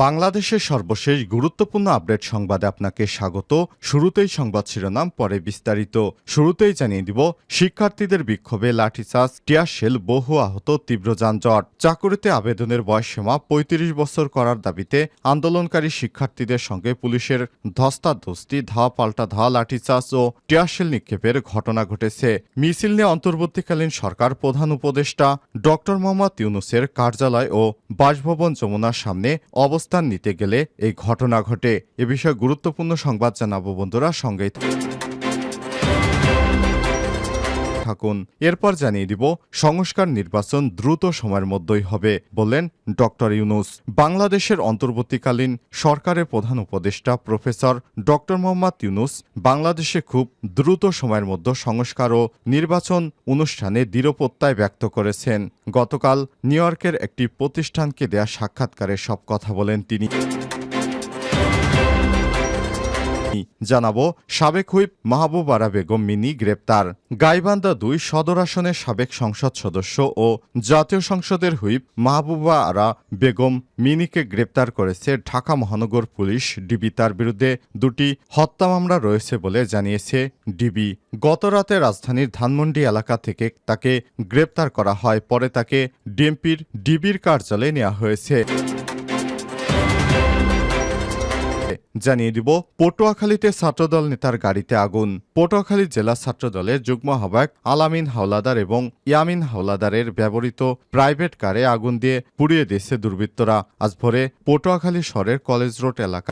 বাংলাদেশের সর্বশেষ গুরুত্বপূর্ণ আপডেট সংবাদে আপনাকে স্বাগত। শুরুতেই সংবাদ শিরোনাম, পরে বিস্তারিত। শুরুতেই জানিয়ে দিব, শিক্ষার্থীদের বিক্ষোভে লাঠিচার্জ, টিয়ারশেল, বহু আহত, তীব্র যানজট। চাকুরিতে আবেদনের বয়সসীমা পঁয়ত্রিশ বছর করার দাবিতে আন্দোলনকারী শিক্ষার্থীদের সঙ্গে পুলিশের ধস্তাধস্তি ধাওয়া পাল্টা ধাওয়া লাঠিচার্জ ও টিয়ারশেল নিক্ষেপের ঘটনা ঘটেছে। মিছিল নিয়ে অন্তর্বর্তীকালীন সরকার প্রধান উপদেষ্টা ডক্টর মোহাম্মদ ইউনুসের কার্যালয় ও বাসভবন যমুনার সামনে অবস্থান নিতে গেলে এই ঘটনা ঘটে। এ বিষয়ে গুরুত্বপূর্ণ সংবাদ জানাব বন্ধুরা সঙ্গেই থাকুন। এরপর জানিয়ে দিব, সংস্কার নির্বাচন দ্রুত সময়ের মধ্যেই হবে, বললেন ডক্টর ইউনুস। বাংলাদেশের অন্তর্বর্তীকালীন সরকারের প্রধান উপদেষ্টা প্রফেসর ডক্টর মোহাম্মদ ইউনুস বাংলাদেশে খুব দ্রুত সময়ের মধ্যে সংস্কার ও নির্বাচন অনুষ্ঠানে দৃঢ়প্রত্যয় ব্যক্ত করেছেন। গতকাল নিউ ইয়র্কের একটি প্রতিষ্ঠানকে দেয়া সাক্ষাৎকারে সব কথা বলেন তিনি। জানাব সাবেক হুইপ মাহবুব আরা বেগম মিনি গ্রেপ্তার। গাইবান্ধা দুই সদর আসনের সাবেক সংসদ সদস্য ও জাতীয় সংসদের হুইপ মাহবুবা আরা বেগম মিনিকে গ্রেপ্তার করেছে ঢাকা মহানগর পুলিশ ডিবি। তার বিরুদ্ধে দুটি হত্যা মামলা রয়েছে বলে জানিয়েছে ডিবি। গত রাতে রাজধানীর ধানমন্ডি এলাকা থেকে তাকে গ্রেপ্তার করা হয়, পরে তাকে ডিএমপির ডিবির কার্যালয়ে নেওয়া হয়েছে। জানিয়ে দিব, পটুয়াখালীতে ছাত্রদল নেতার গাড়িতে আগুন। পটুয়াখালী জেলা ছাত্রদলের যুগ্ম আহ্বায়ক আলামিন হাওলাদার এবং ইয়ামিন হাওলাদারের ব্যবহৃত প্রাইভেট কারে আগুন দিয়ে পুড়িয়ে দিয়েছে দুর্বৃত্তরা। আজ ভোরে পটুয়াখালী শহরের কলেজ রোড এলাকা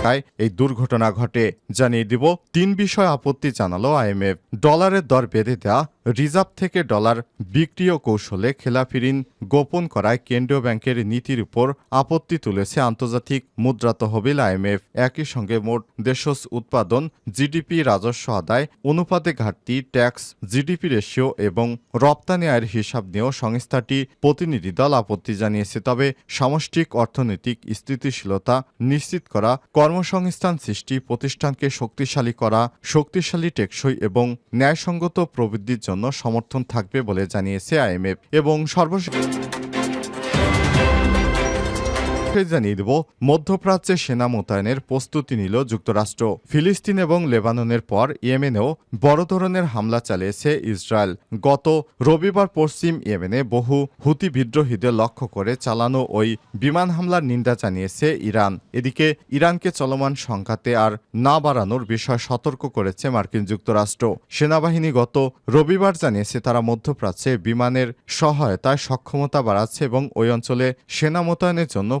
এলাকায় এই দুর্ঘটনা ঘটে। জানিয়ে দিব, তিন বিষয় আপত্তি জানালো আইএমএফ ডলারের দর বেঁধে দেওয়া রিজার্ভ থেকে ডলার বিক্রি ও কৌশলে খেলাফি ঋণ গোপন করায় কেন্দ্রীয় ব্যাংকের নীতির উপর আপত্তি তুলেছে আন্তর্জাতিক মুদ্রা তহবিল আইএমএফ একই সঙ্গে মোট দেশজ উৎপাদন, জিডিপি রাজস্ব আদায়, অনুপাতে ঘাটতি, ট্যাক্স, জিডিপি রেশিও এবং রপ্তানি আয়ের হিসাব নিয়েও সংস্থাটি প্রতিনিধি দল আপত্তি জানিয়েছে। তবে সামষ্টিক অর্থনৈতিক স্থিতিশীলতা নিশ্চিত করা কর্মসংস্থান সৃষ্টি প্রতিষ্ঠানকে শক্তিশালী করা, শক্তিশালী টেকসই এবং ন্যায়সঙ্গত প্রবৃদ্ধির জন্য সমর্থন থাকবে বলে জানিয়েছে আইএমএফ এবং সর্বশেষ জানিয়ে দেব, মধ্যপ্রাচ্যে সেনা মোতায়েনের প্রস্তুতি নিল যুক্তরাষ্ট্র। ফিলিস্তিন এবং লেবাননের পর ইয়েমেনেও বড় ধরনের হামলা চালিয়েছে ইসরায়েল। গত রবিবার পশ্চিম ইয়েমেনে বহু হুতি বিদ্রোহীদের লক্ষ্য করে চালানো ওই বিমান হামলার নিন্দা জানিয়েছে ইরান। এদিকে ইরানকে চলমান সংঘাতে আর না বাড়ানোর বিষয় সতর্ক করেছে মার্কিন যুক্তরাষ্ট্র। সেনাবাহিনী গত রবিবার জানিয়েছে, তারা মধ্যপ্রাচ্যে বিমানের সহায়তায় সক্ষমতা বাড়াচ্ছে এবং ওই অঞ্চলে সেনা মোতায়েনের জন্য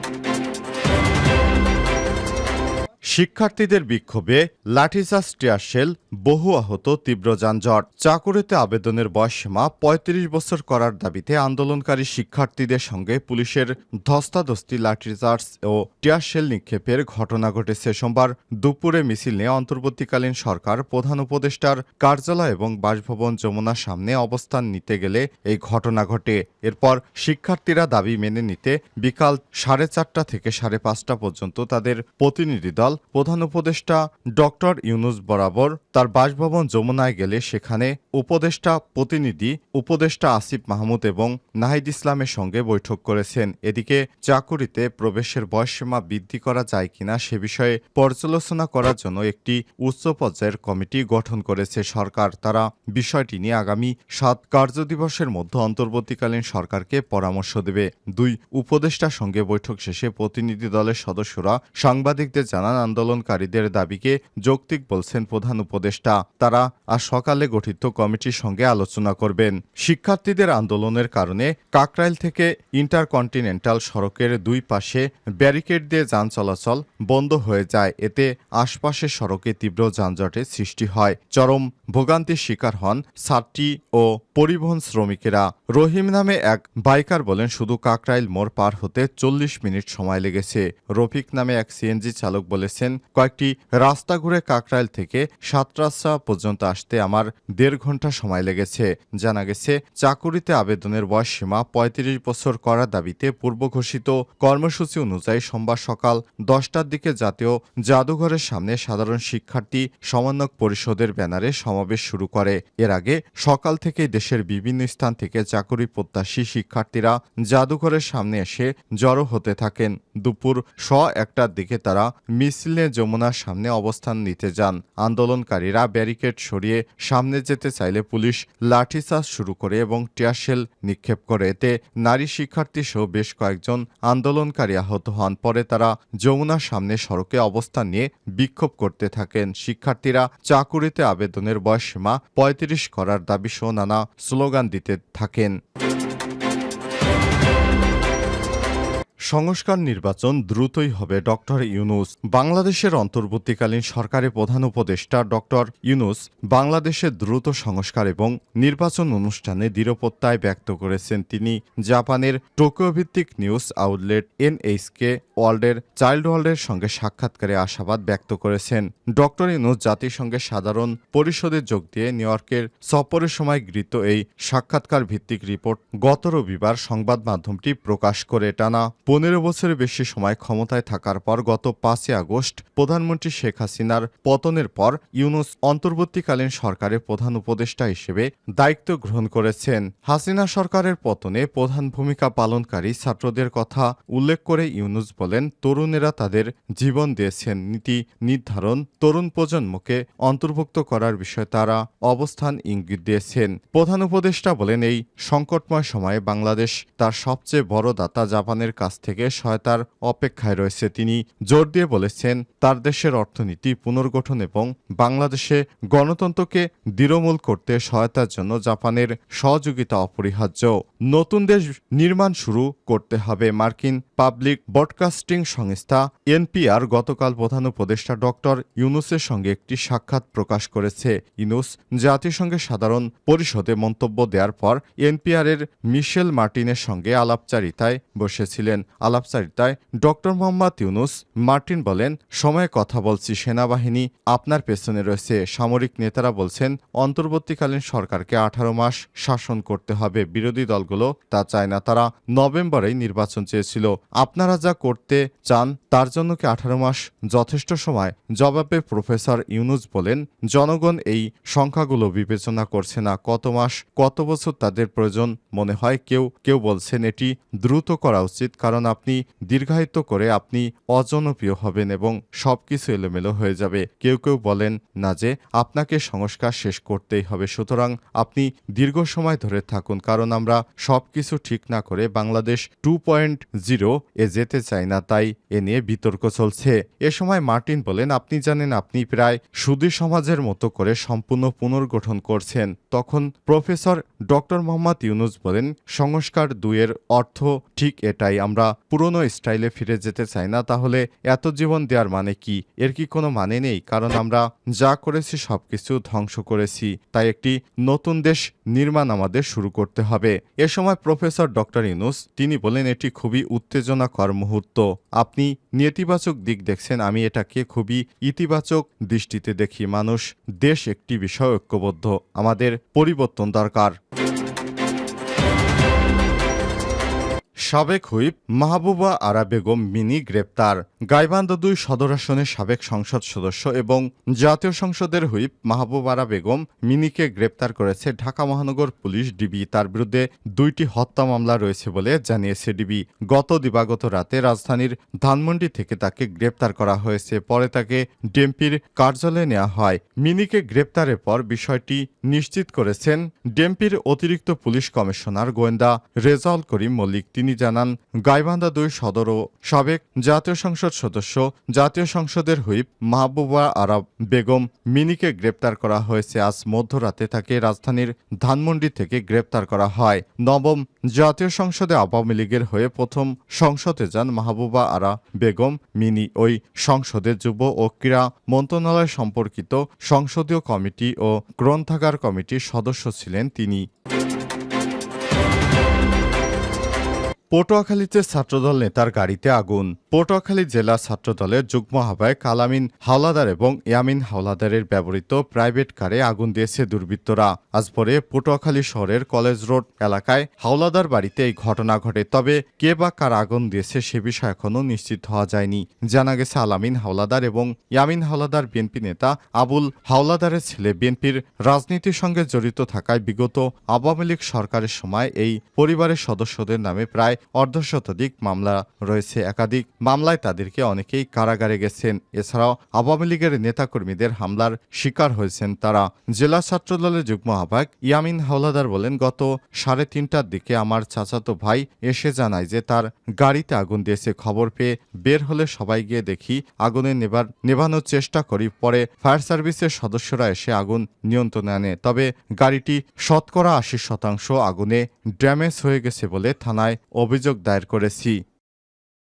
শিক্ষার্থীদের বিক্ষোভে লাঠিচার্জ টিয়ারশেল বহু আহত, তীব্র যানজট। চাকুরিতে আবেদনের বয়সসীমা পঁয়ত্রিশ বছর করার দাবিতে আন্দোলনকারী শিক্ষার্থীদের সঙ্গে পুলিশের ধস্তাধস্তি, লাঠিচার্জ ও টিয়ারশেল নিক্ষেপের ঘটনা ঘটেছে সোমবার দুপুরে মিছিল নিয়ে অন্তর্বর্তীকালীন সরকার, প্রধান উপদেষ্টার কার্যালয় এবং বাসভবন যমুনার সামনে অবস্থান নিতে গেলে এই ঘটনা ঘটে। এরপর শিক্ষার্থীরা দাবি মেনে নিতে বিকাল সাড়ে চারটা থেকে সাড়ে পাঁচটা পর্যন্ত তাদের প্রতিনিধি দল প্রধান উপদেষ্টা ডক্টর ইউনুস বরাবর তার বাসভবন যমুনায় গেলে সেখানে উপদেষ্টা প্রতিনিধি, উপদেষ্টা আসিফ মাহমুদ এবং নাহিদ ইসলামের সঙ্গে বৈঠক করেছেন। এদিকে চাকুরিতে প্রবেশের বয়সসীমা বৃদ্ধি করা যায় কিনা সে বিষয়ে পর্যালোচনা করার জন্য একটি উচ্চ পর্যায়ের কমিটি গঠন করেছে সরকার। তারা বিষয়টি নিয়ে আগামী সাত কার্যদিবসের মধ্যে অন্তর্বর্তীকালীন সরকারকে পরামর্শ দেবে। দুই উপদেষ্টার সঙ্গে বৈঠক শেষে প্রতিনিধি দলের সদস্যরা সাংবাদিকদের জানান আন্দোলনকারীদের দাবিকে যৌক্তিক বলছেন প্রধান উপদেষ্টা। তারা আজ সকালে গঠিত কমিটির সঙ্গে আলোচনা করবেন। শিক্ষার্থীদের আন্দোলনের কারণে কাকরাইল থেকে ইন্টারকন্টিনেন্টাল সড়কের দুই পাশে ব্যারিকেড দিয়ে যান চলাচল বন্ধ হয়ে যায়। এতে আশপাশের সড়কে তীব্র যানজটের সৃষ্টি হয়। চরম ভোগান্তির শিকার হন ছাত্রী ও পরিবহন শ্রমিকেরা। রহিম নামে এক বাইকার বলেন, শুধু কাকরাইল মোড় পার হতে চল্লিশ মিনিট সময় লেগেছে। রফিক নামে এক সিএনজি চালক বলেছেন কয়েকটি রাস্তা ঘুরে কাকরাইল থেকে সাতরাস্তা পর্যন্ত আসতে আমার দেড় ঘণ্টা সময় লেগেছে। জানা গেছে, চাকুরিতে আবেদনের বয়স সীমা পঁয়ত্রিশ বছর করার দাবিতে পূর্ব ঘোষিত কর্মসূচি অনুযায়ী সোমবার সকাল দশটার দিকে জাতীয় জাদুঘরের সামনে সাধারণ শিক্ষার্থী সমন্বয়ক পরিষদের ব্যানারে সমাবেশ শুরু করে। এর আগে সকাল থেকে দেশের বিভিন্ন স্থান থেকে চাকুরি প্রত্যাশী শিক্ষার্থীরা জাদুঘরের সামনে এসে জড়ো হতে থাকেন। দুপুর স একটার দিকে তারা মিছিলে যমুনার সামনে অবস্থান নিতে যান। আন্দোলনকারীরা ব্যারিকেড সরিয়ে সামনে যেতে চাইলে পুলিশ লাঠিচার্জ শুরু করে এবং টিয়ারশেল নিক্ষেপ করে। এতে নারী শিক্ষার্থী সহ বেশ কয়েকজন আন্দোলনকারী আহত হন। পরে তারা যমুনার সামনে সড়কে অবস্থান নিয়ে বিক্ষোভ করতে থাকেন। শিক্ষার্থীরা চাকুরিতে আবেদনের বয়সসীমা পঁয়ত্রিশ করার দাবি সহ নানা স্লোগান দিতে থাকেন। সংস্কার নির্বাচন দ্রুতই হবে ডক্টর ইউনুস। বাংলাদেশের অন্তর্বর্তীকালীন সরকারের প্রধান উপদেষ্টা ডক্টর ইউনুস বাংলাদেশের দ্রুত সংস্কার এবং নির্বাচন অনুষ্ঠানে দৃঢ়প্রত্যয় ব্যক্ত করেছেন তিনি। জাপানের টোকিও ভিত্তিক নিউজ আউটলেট এনএইচকে ওয়ার্ল্ডের চাইল্ড ওয়ার্ল্ডের সঙ্গে সাক্ষাৎকারে আশাবাদ ব্যক্ত করেছেন। ডক্টর ইউনুস জাতিসংঘের সাধারণ পরিষদে যোগ দিয়ে নিউ ইয়র্কের সফরের সময় গৃহীত এই সাক্ষাৎকার ভিত্তিক রিপোর্ট গত রবিবার সংবাদ মাধ্যমটি প্রকাশ করে টানা পনেরো বছরের বেশি সময় ক্ষমতায় থাকার পর গত পাঁচই আগস্ট প্রধানমন্ত্রী শেখ হাসিনার পতনের পর ইউনুস অন্তর্বর্তীকালীন সরকারের প্রধান উপদেষ্টা হিসেবে দায়িত্ব গ্রহণ করেছেন। হাসিনা সরকারের পতনে প্রধান ভূমিকা পালনকারী ছাত্রদের কথা উল্লেখ করে ইউনুস বলেন, তরুণেরা তাদের জীবন দিয়েছেন। নীতি নির্ধারণ, তরুণ প্রজন্মকে অন্তর্ভুক্ত করার বিষয়ে তারা অবস্থান ইঙ্গিত দিয়েছেন। প্রধান উপদেষ্টা বলেন, এই সংকটময় সময়ে বাংলাদেশ তার সবচেয়ে বড় দাতা জাপানের কাছ থেকে সহায়তার অপেক্ষায় রয়েছে। তিনি জোর দিয়ে বলেছেন, তার দেশের অর্থনীতি পুনর্গঠন এবং বাংলাদেশে গণতন্ত্রকে দৃঢ়মূল করতে সহায়তার জন্য জাপানের সহযোগিতা অপরিহার্য। নতুন দেশ নির্মাণ শুরু করতে হবে মার্কিন পাবলিক ব্রডকাস্টিং সংস্থা এনপিআর। গতকাল প্রধান উপদেষ্টা ডক্টর ইউনুসের সঙ্গে একটি সাক্ষাৎ প্রকাশ করেছে। ইউনুস জাতিসংঘের সাধারণ পরিষদে মন্তব্য দেওয়ার পর এনপিআরের মিশেল মার্টিনের সঙ্গে আলাপচারিতায় বসেছিলেন। আলাপচারিতায় ডক্টর মোহাম্মদ ইউনুস মার্টিন বলেন, সময়ে কথা বলছি সেনাবাহিনী, আপনার পেছনে রয়েছে সামরিক নেতারা বলছেন, অন্তর্বর্তীকালীন সরকারকে আঠারো মাস শাসন করতে হবে বিরোধী দলগুলো, তা চায় না তারা। নভেম্বরেই নির্বাচন চেয়েছিল। আপনারা যা করতে চান, তার জন্য কি আঠারো মাস যথেষ্ট সময়? জবাবে প্রফেসর ইউনুস বলেন, জনগণ এই সংখ্যাগুলো বিবেচনা করছে না। কত মাস, কত বছর তাদের প্রয়োজন মনে হয় কেউ কেউ বলছেন এটি দ্রুত করা উচিত, কারণ আপনি দীর্ঘায়িত করে আপনি অজনপ্রিয় হবেন এবং সবকিছু এলোমেলো হয়ে যাবে। কেউ কেউ বলেন না যে আপনাকে সংস্কার শেষ করতেই হবে। সুতরাং আপনি দীর্ঘ সময় ধরে থাকুন, কারণ আমরা সবকিছু ঠিক না করে বাংলাদেশ টু পয়েন্ট জিরো এ যেতে চাই না, তাই এ নিয়ে বিতর্ক চলছে। এ সময় মার্টিন বলেন, আপনি জানেন, আপনি প্রায় সুদী সমাজের মতো করে সম্পূর্ণ পুনর্গঠন করছেন। তখন প্রফেসর ডক্টর মোহাম্মদ ইউনুস বলেন, সংস্কার দুইয়ের অর্থ ঠিক এটাই। আমরা পুরনো স্টাইলে ফিরে যেতে চাই না, তাহলে এত জীবন দেওয়ার মানে কি? এর কি কোনো মানে নেই? কারণ আমরা যা করেছি সবকিছু ধ্বংস করেছি, তাই একটি নতুন দেশ নির্মাণ আমাদের শুরু করতে হবে। এ সময় প্রফেসর ডক্টর ইনুস তিনি বলেন এটি খুবই উত্তেজনাকর মুহূর্ত। আপনি নেতিবাচক দিক দেখছেন, আমি এটাকে খুবই ইতিবাচক দৃষ্টিতে দেখি। মানুষ দেশ একটি বিষয় ঐক্যবদ্ধ, আমাদের পরিবর্তন দরকার। সাবেক হুইপ মাহবুবা আরা বেগম মিনি গ্রেপ্তার। গাইবান্ধ দুই সদর আসনের সাবেক সংসদ সদস্য এবং জাতীয় সংসদের হুইপ মাহবুব আরা বেগম মিনিকে গ্রেপ্তার করেছে ঢাকা মহানগর পুলিশ ডিবি। তার বিরুদ্ধে দুইটি হত্যা মামলা রয়েছে বলে জানিয়েছে ডিবি। গত দিবাগত রাতে রাজধানীর ধানমন্ডি থেকে তাকে গ্রেপ্তার করা হয়েছে। পরে তাকে ডেম্পির কার্যালয়ে নেওয়া হয়। মিনিকে গ্রেপ্তারের পর বিষয়টি নিশ্চিত করেছেন ডেম্পির অতিরিক্ত পুলিশ কমিশনার গোয়েন্দা রেজাউল করিম মল্লিক। তিনি জানান, গাইবান্ধা দুই সদর ও সাবেক জাতীয় সংসদ সংসদ সদস্য জাতীয় সংসদের হুইপ মাহবুবা আরব বেগম মিনিকে গ্রেপ্তার করা হয়েছে। আজ মধ্যরাতে তাকে রাজধানীর ধানমন্ডি থেকে গ্রেপ্তার করা হয়। নবম জাতীয় সংসদে আওয়ামী লীগের হয়ে প্রথম সংসদে যান মাহবুবা আরা বেগম মিনি। ওই সংসদের যুব ও ক্রীড়া মন্ত্রণালয় সম্পর্কিত সংসদীয় কমিটি ও গ্রন্থাগার কমিটির সদস্য ছিলেন তিনি। পটুয়াখালীতে ছাত্রদল নেতার গাড়িতে আগুন। পটুয়াখালী জেলা ছাত্রদলের যুগ্ম আহ্বায়ক কালামিন হাওলাদার এবং ইয়ামিন হাওলাদারের ব্যবহৃত প্রাইভেট কারে আগুন দিয়েছে দুর্বৃত্তরা। আজ পরে পটুয়াখালী শহরের কলেজ রোড এলাকায় হাওলাদার বাড়িতে এই ঘটনা ঘটে, তবে কে বা কার আগুন দিয়েছে সে বিষয়ে এখনও নিশ্চিত হওয়া যায়নি। জানা গেছে, আলামিন হাওলাদার এবং ইয়ামিন হাওলাদার বিএনপি নেতা আবুল হাওলাদারের ছেলে বিএনপির রাজনীতির সঙ্গে জড়িত থাকায় বিগত আওয়ামী লীগ সরকারের সময় এই পরিবারের সদস্যদের নামে প্রায় অর্ধশতাধিক মামলা রয়েছে একাধিক মামলায় তাদেরকে অনেকেই কারাগারে গেছেন। এছাড়াও আওয়ামী লীগের নেতাকর্মীদের হামলার শিকার হয়েছেন তারা। জেলা ছাত্রদলের যুগ্ম আহ্বায়ক ইয়ামিন হাওলাদার বলেন, গত সাড়ে তিনটার দিকে আমার চাচাতো ভাই এসে জানায় যে তার গাড়িতে আগুন দিয়েছে। খবর পেয়ে বের হলে সবাই গিয়ে দেখি আগুনে নেবার, নেভানোর চেষ্টা করি। পরে ফায়ার সার্ভিসের সদস্যরা এসে আগুন নিয়ন্ত্রণে আনে। তবে গাড়িটি শতকরা আশি শতাংশ আগুনে ড্যামেজ হয়ে গেছে বলে থানায় অভিযোগ দায়ের করেছি।